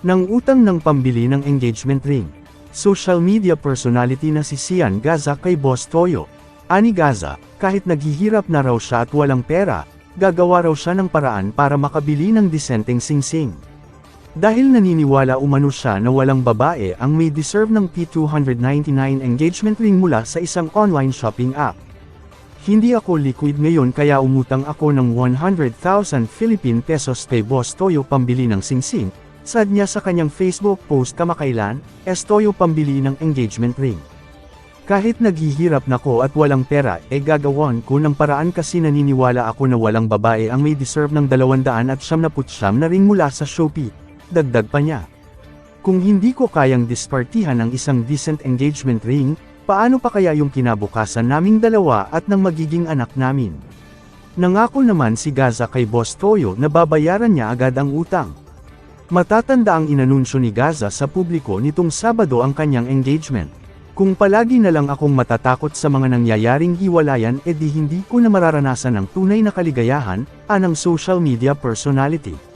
ng utang ng pambili ng engagement ring. Social media personality na si Sian Gaza kay Boss Toyo. Ani Gaza, kahit naghihirap na raw siya at walang pera, gagawa raw siya ng paraan para makabili ng disenteng singsing. Dahil naniniwala umano siya na walang babae ang may deserve ng P299 engagement ring mula sa isang online shopping app. Hindi ako liquid ngayon kaya umutang ako ng 100,000 Philippine pesos kay Boss Toyo pambili ng singsing, sad niya sa kanyang Facebook post kamakailan, Estoyo pambili ng engagement ring. Kahit naghihirap nako at walang pera, e gagawan ko ng paraan kasi naniniwala ako na walang babae ang may deserve ng 200 at siyam na ring mula sa Shopee. Dagdag pa niya. Kung hindi ko kayang dispartihan ng isang decent engagement ring, paano pa kaya yung kinabukasan naming dalawa at ng magiging anak namin? Nangako naman si Gaza kay Boss Toyo na babayaran niya agad ang utang. Matatanda ang inanunsyo ni Gaza sa publiko nitong Sabado ang kanyang engagement. Kung palagi na lang akong matatakot sa mga nangyayaring hiwalayan edi hindi ko na mararanasan ang tunay na kaligayahan, anang social media personality.